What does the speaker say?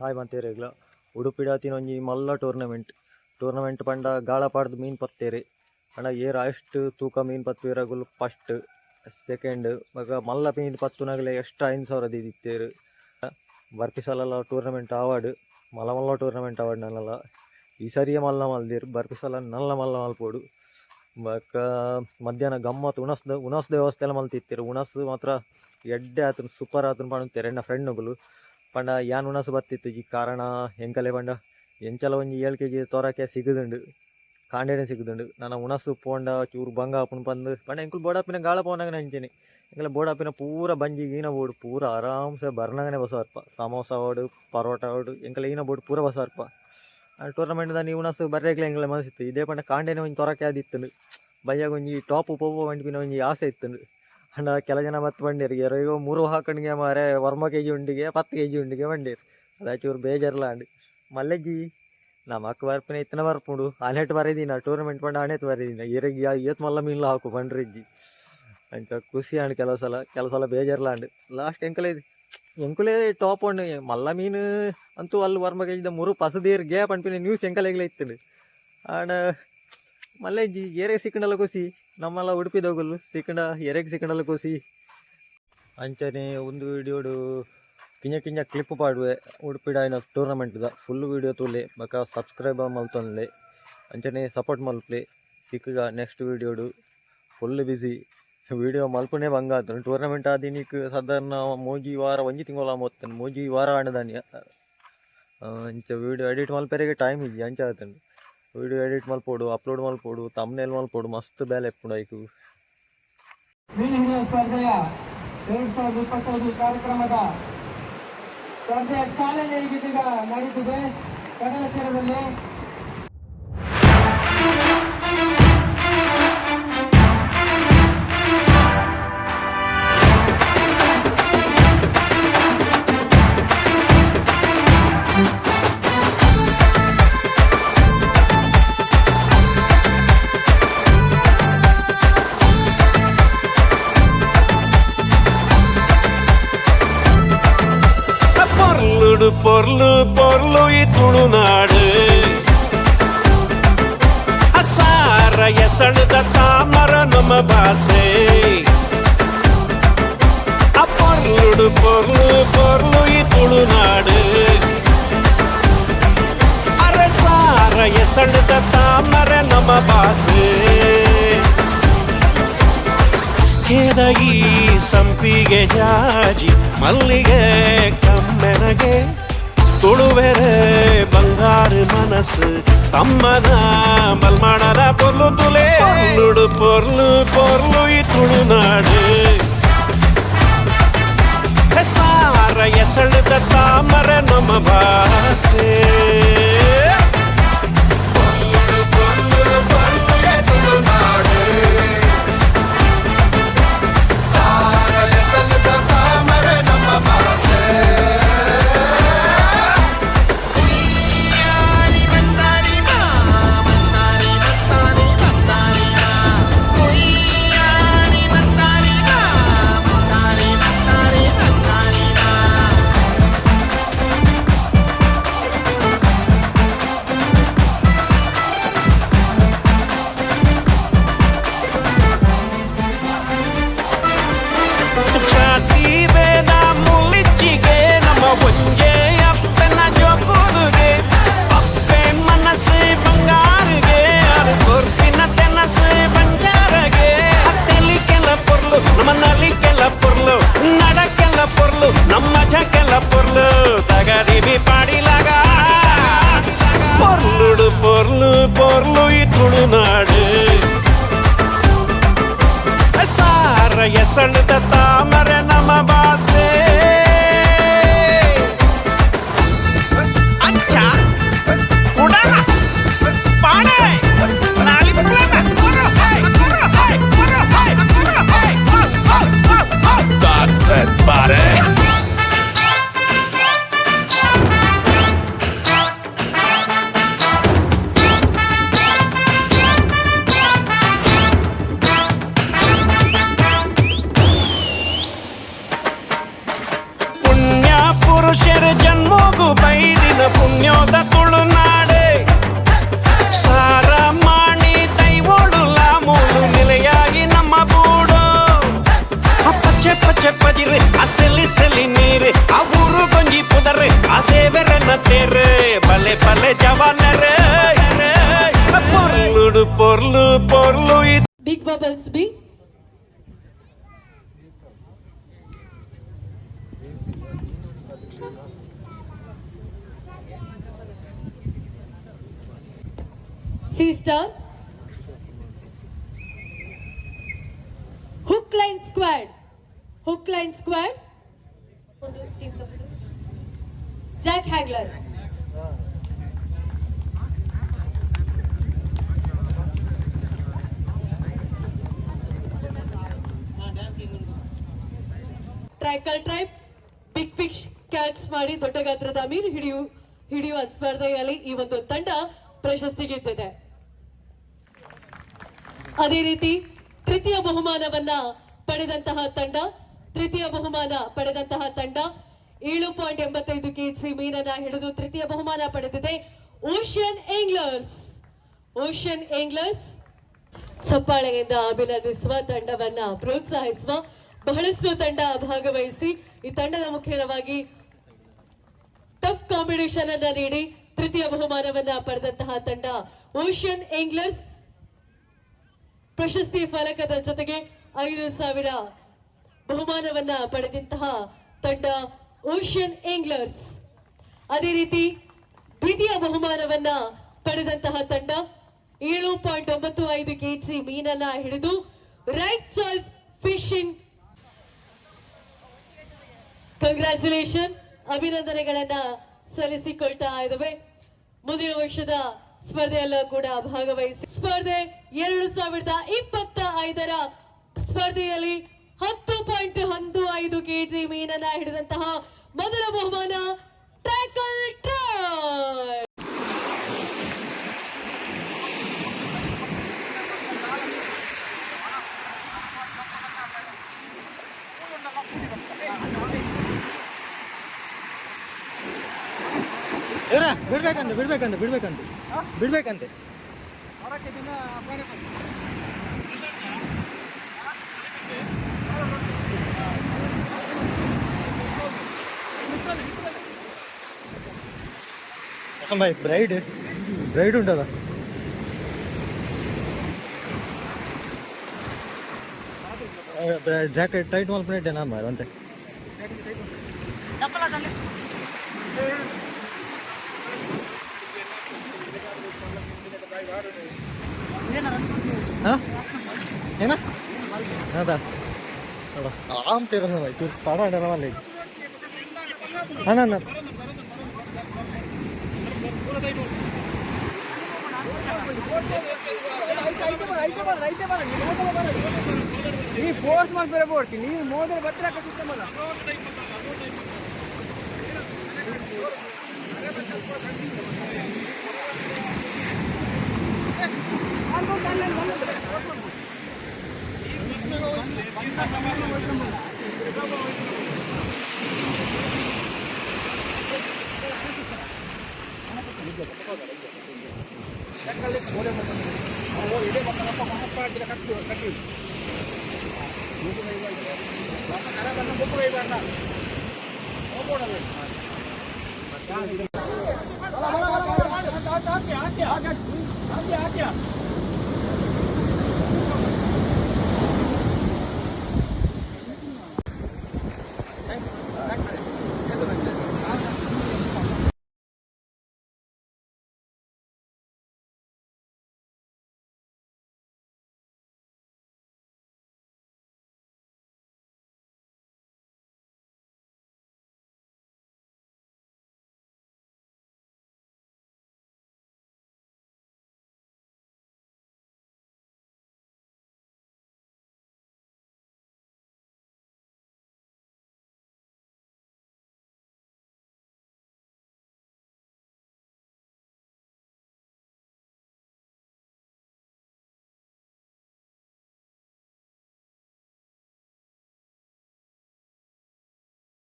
Hi ಮಂತೇರೆಗ್ಲ ಉಡುಪಿಡಾತಿನೊಂಜಿ ಮಲ್ಲ ಟೂರ್ನಮೆಂಟ್. ಟೂರ್ನಮೆಂಟ್ ಪಂಡ ಗಾಳ ಪಾಡ್ದು ಮೀನ್ ಪತ್ತೇರಿ ಅಣ್ಣ ಏರ್ ಎಷ್ಟು ತೂಕ ಮೀನ್ ಪತ್ತುವಿರಗುಲು ಫಸ್ಟ್ ಸೆಕೆಂಡ್, ಮಗ ಮಲ್ಲ ಮೀನು ಪತ್ತುನಾಗಲೇ ಎಷ್ಟು ಐದು ಸಾವಿರ ದಿತ್ತೇರು ಬರ್ತಿ ಸಲ ಟೂರ್ನಮೆಂಟ್ ಅವಾರ್ಡ್ ಮಲ್ಲ ಮಲ್ಲ ಟೂರ್ನಮೆಂಟ್ ಅವಾರ್ಡ್ ನನ್ನಲ್ಲ ಈ ಸರಿಯೇ ಮಲ್ಲ ಮಲ್ದಿರು ಬರ್ತಿ ಸಲ ನಲ್ಲ ಮಲ್ಲ ಮಲ್ಪೋಡು. ಬಕ್ಕ ಮಧ್ಯಾಹ್ನ ಗಮ್ಮತ್ ಉಣಸ್ದ ಉಣಸ್ದ ವ್ಯವಸ್ಥೆ ಎಲ್ಲ ಮಲ್ತಿತ್ತಿರು. ಉಣಸ್ ಮಾತ್ರ ಎಡ್ಡೆ ಆತನು, ಸೂಪರ್ ಆತನು ಪಣುತ್ತಾರೆ ಫ್ರೆಂಡ್ ಫ್ರೆಂಡ್ಗಳು ಪಂಡ ಯಾನ್ ಉಣಸು ಬತ್ತಿತ್ತು ಈ ಕಾರಣ ಎಂಕಲೆ ಪಂಡ? ಎಂಚಲ ಒಂಜಿ ಏಳ್ಕೆಜಿ ಕೆ ಜಿ ತೋರಕ್ಕೆ ಸಿಗದುಂಡು. ಕಾಂಡೇನೆ ಸಿಗದುಂಡು. ನನ್ನ ಉಣಸು ಪೋಂಡ ಚೂರು ಬಂಗ ಆಪುನ್ ಬಂದು ಪಂಡ ಎಂಕುಲು ಬೋಡಾಪಿನ ಗಾಳ ಪೋನಾಗ ನೆಂಚಿನಿ ಎಂಕಲ ಬೋಡಾಪಿನ ಪೂರ ಬಂಜಿ ಈನ ಬೋಡು, ಪೂರ ಆರಾಮ್ಸೆ ಬರ್ನಾಗನೆ ಬಸವರ್ಪ. ಸಮೋಸ ಓಡು, ಪರೋಟ ಓಡು, ಎಂಕಲೆ ಈನ ಬೋಡು ಪೂರ ಬಸವರ್ಪ. ಟೂರ್ನಮೆಂಟ್ ದಾನಿ ಉಣಸು ಬರ್ರೆಗ್ಲೆ ಎಂಕಲೆ ಮನಸ್ಸಿತ್ತು. ಇದೇ ಪಂಡ ಕಾಂಡೇನೆ ಒಂಜಿ ತೊರಕೆ ಆದಿತ್ತು ಬಯ್ಯಾಗ ಒಂಜಿ ಟಾಪ್ ಪೋಪೋ ಪಿನ ಒಂಜಿ ಆಸೆ ಇತ್ತು ಅಂಡ ಕೆಲ ಜನ ಮತ್ತೆ ಬಂದಿರು. ಈಗ ಮೂರು ಹಾಕಣಿಗೆ ಮಾರೆ, ವರ್ಮ ಕೆ ಜಿ ಉಂಡಿಗೆ, ಪತ್ತು ಕೆ ಜಿ ಉಂಡಿಗೆ ಬಂದಿರು. ಅದಾಚೆ ಇವ್ರು ಬೇಜಾರಲ್ಲ ಅಂಡು ಮಲ್ಲೆಜ್ಜಿ ನಮ್ಮ ಅಕ್ಕ ಬರ್ಪಿನ ಇತ್ತನ ಬರ್ಪುಂಡು. ಆನೆಟ್ ಬರೀದಿನ ಟೂರ್ನಮೆಂಟ್ ಪಂಡ ಆನೆಟ್ ಬರೀದಿನ. ಈರಿಗೆ ಏತ್ ಮಲ್ಲ ಮೀನ್ಲ ಹಾಕು ಬಂಡ್ರಿಜ್ಜಿ ಅಂಚ ಖುಷಿ ಆಂಡ್ ಕೆಲವು ಸಲ ಕೆಲವು ಸಲ ಬೇಜಾರಲ್ಲ ಅಂಡು ಲಾಸ್ಟ್ ಎಂಕಲೆ ಇದು ಎಂಕುಲೇ ಟಾಪ್ ಉಂಡು ಮಲ್ಲ ಮೀನು ಅಂತೂ ಅಲ್ಲಿ ವರ್ಮ ಕೆ ಜಿದ ಮೂರು ಪಸದೀರ್ ಗ್ಯಾಪ್ ಅನ್ಪಿನ ನ್ಯೂಸ್ ಎಂಕಲೆಗ್ಲ ಇತ್ತು ಆಂಡ ಮಲ್ಲೆಜ್ಜಿ ಏರೆ ಸಿಕ್ಕಂಡಲ್ಲ ಖುಷಿ. ನಮ್ಮೆಲ್ಲ ಉಡುಪಿದೋಗಲು ಸಿಕ್ಕಂಡ, ಎರೆಗೆ ಸಿಕ್ಕಂಡಲ್ಲ ಕೂಸಿ. ಅಂಚನೆ ಒಂದು ವಿಡಿಯೋಡು ಕಿಂಜ ಕಿಂಜ ಕ್ಲಿಪ್ ಪಾಡುವೆ. ಟೂರ್ನಮೆಂಟ್ ಟೂರ್ನಮೆಂಟ್ದ ಫುಲ್ ವಿಡಿಯೋ ತೂಲೆ ಬಕ ಸಬ್ಸ್ಕ್ರೈಬ್ ಮಲ್ತೊನ್ಲೆ ಅಂಚನೆ ಸಪೋರ್ಟ್ ಮಲ್ಪ್ಲೆ. ಸಿಕ್ಕಗ ನೆಕ್ಸ್ಟ್ ವಿಡಿಯೋಡು ಫುಲ್ ಬಿಸಿ ವಿಡಿಯೋ ಮಲ್ಪನೇ ಬಂಗ. ಟೂರ್ನಮೆಂಟ್ ಆದಿನಿಕ್ ಸಾಧಾರಣ ಮೋಜಿ ವಾರ, ಒಂಜಿ ತಿಂಗಳ ಮೊತ್ತನು ಮೋಜಿ ವಾರ ಆಣದಾನಿ ಅಂಚ ವಿಡಿಯೋ ಎಡಿಟ್ ಮಲ್ಪೆರೆಗೆ ಟೈಮ್ ಇಜ್ಜಿ ಅಂಚ ಆತನು ವಿಡಿಯೋ ಎಡಿಟ್ ಮಲ್ಪೋಡು ಅಪ್ಲೋಡ್ ಮಲ್ಪೋಡು ತಮ್ಮನೇಲಿ ಮಲ್ಪೋಡು ಮಸ್ತ್ ಬೇಲೆ ಎಪ್ಪುಂಡು ಐಕು ಸ್ಪರ್ಧೆಯ ಕಾರ್ಯಕ್ರಮದ ಚಾಲನೆ ಈಗ ನಡೀತಿದೆ. ಕಡಲ ತೀರದಲ್ಲಿ ದುಡು ಪೊರ್ಲು ಪೊರ್ಲು ಈ ತುಳುನಾಡು ಅಸಾರ ಎಸಳದ ತಾಮರ ನಮ್ಮ ಭಾಷೆ ಆ ಪೊರ್ಲುಡು ಪೊರ್ಲು ಪೊರ್ಲು ಈ ತುಳುನಾಡು ಅರೆ ಸಾರ ಎಸಳದ ತಾಮರ ನಮ್ಮ ಭಾಷೆ ಕೇದಗಿ ಸಂಪಿಗೆ ಜಾಜಿ ಮಲ್ಲಿಗೆ ಕಮ್ಮೆನಗೆ ತುಳುವೆರೆ ಬಂಗಾರು ಮನಸ್ಸು ತಮ್ಮನ ಮಲ್ಮಾಡದ ಪೊರ್ಲು ತುಲೆ ಪೊರ್ಲುಡು ಪೊರ್ಲು ಪೊರ್ಲು ಈ ತುಳುನಾಡು ಹೆಸಾರ ಎಸಳದ ತಾಮರ ನಮ್ಮ ಭಾಷೆ sale पले पले जवान रे पोरलू पोरलू पोरलू बिग बबल्स भी sister hook squad hook line squad Jack Hagler ಟ್ರೈಕಲ್ ಟ್ರೈಪ್ ಬಿಗ್ ಫಿಶ್ ಕ್ಯಾಚ್ ಮಾಡಿ ದೊಡ್ಡ ಗಾತ್ರದ ಮೀನು ಹಿಡಿಯು, ಹಿಡಿಯುವ ಸ್ಪರ್ಧೆಯಲ್ಲಿ ಈ ಒಂದು ತಂಡ ಪ್ರಶಸ್ತಿ ಗೆದ್ದಿದೆ ಅದೇ ರೀತಿ ತೃತೀಯ ಬಹುಮಾನವನ್ನ ಪಡೆದಂತಹ ತಂಡ, ತೃತೀಯ ಬಹುಮಾನ ಪಡೆದಂತಹ ತಂಡ ಏಳು ಪಾಯಿಂಟ್ ಎಂಬತ್ತೈದು ಕೆಜಿ ಮೀನನ್ನ ಹಿಡಿದು ತೃತೀಯ ಬಹುಮಾನ ಪಡೆದಿದೆ. ಓಷಿಯನ್ ಏಂಗ್ಲರ್ಸ್ ಓಷಿಯನ್ ಏಂಗ್ಲರ್ಸ್ ಚಪ್ಪಾಳೆಯಿಂದ ಅಭಿನಂದಿಸುವ ತಂಡವನ್ನ ಪ್ರೋತ್ಸಾಹಿಸುವ ಬಹಳಷ್ಟು ತಂಡ ಭಾಗವಹಿಸಿ ಈ ತಂಡದ ಮುಖ್ಯವಾಗಿ ಟಫ್ ಕಾಂಪಿಟೇಷನ್ ಅನ್ನ ನೀಡಿ ತೃತೀಯ ಬಹುಮಾನವನ್ನ ಪಡೆದಂತಹ ತಂಡ ಓಷಿಯನ್ ಏಂಗ್ಲರ್ಸ್ ಪ್ರಶಸ್ತಿ ಫಲಕದ ಜೊತೆಗೆ ಐದು ಸಾವಿರ ಬಹುಮಾನವನ್ನ ಪಡೆದಂತಹ ತಂಡ ಓಷಿಯನ್ ಏಂಗ್ಲರ್ಸ್. ಅದೇ ರೀತಿ ದ್ವಿತೀಯ ಬಹುಮಾನವನ್ನ ಪಡೆದಂತಹ ತಂಡ ಏಳು ಪಾಯಿಂಟ್ ಒಂಬತ್ತು ಐದು ಕೆಜಿ ಮೀನನ್ನ ಹಿಡಿದು ರೈಟ್ ಚಾಯ್ಸ್ ಫಿಶಿಂಗ್ ಕಂಗ್ರ್ಯಾಚುಲೇಷನ್ ಅಭಿನಂದನೆಗಳನ್ನ ಸಲ್ಲಿಸಿಕೊಳ್ತಾ ಇದ್ದಾವೆ. ಮುಂದಿನ ವರ್ಷದ ಸ್ಪರ್ಧೆಯಲ್ಲೂ ಕೂಡ ಭಾಗವಹಿಸಿ ಸ್ಪರ್ಧೆ ಎರಡು ಸಾವಿರದ ಇಪ್ಪತ್ತ ಐದರ ಸ್ಪರ್ಧೆಯಲ್ಲಿ ಹತ್ತು ಪಾಯಿಂಟ್ ಒಂದು ಐದು ಕೆಜಿ ಮೀನನ್ನ ಹಿಡಿದಂತಹ ಮೊದಲ ಬಹುಮಾನ ಟ್ರ್ಯಾಕಲ್ ಟ್ರೈ ಏರ ಬಿಡ್ಬೇಕಂತ ಬಿಡ್ಬೇಕಂತ ಬಿಡ್ಬೇಕಂತೆ ಬಿಡ್ಬೇಕಂತೆ. ಭಾಯ್ ಬ್ರೈಡ್ ಬ್ರೈಡ್ ಉಂಟದ ಜಾಕೆಟ್ ಟೈಟ್ ಮಲ್ಪನೆ ನಾನು ಮಾರು ಅಂತೆ. ஏன்னா அதான் ஆம் திறந்த மாதிரி படம் என்னவா இல்லை ஆனால் ನೀ ಫೋರ್ಸ್ ಮಾಡಿ ಬೇರೆ ಕೊಡ್ತೀನಿ ನೀನು ಮೋದಿ ಬತ್ರ ಹಾಕಿತ್ತಲ್ಲ Thank ಹೋಗ್ಬೋಣ 阿姐，阿。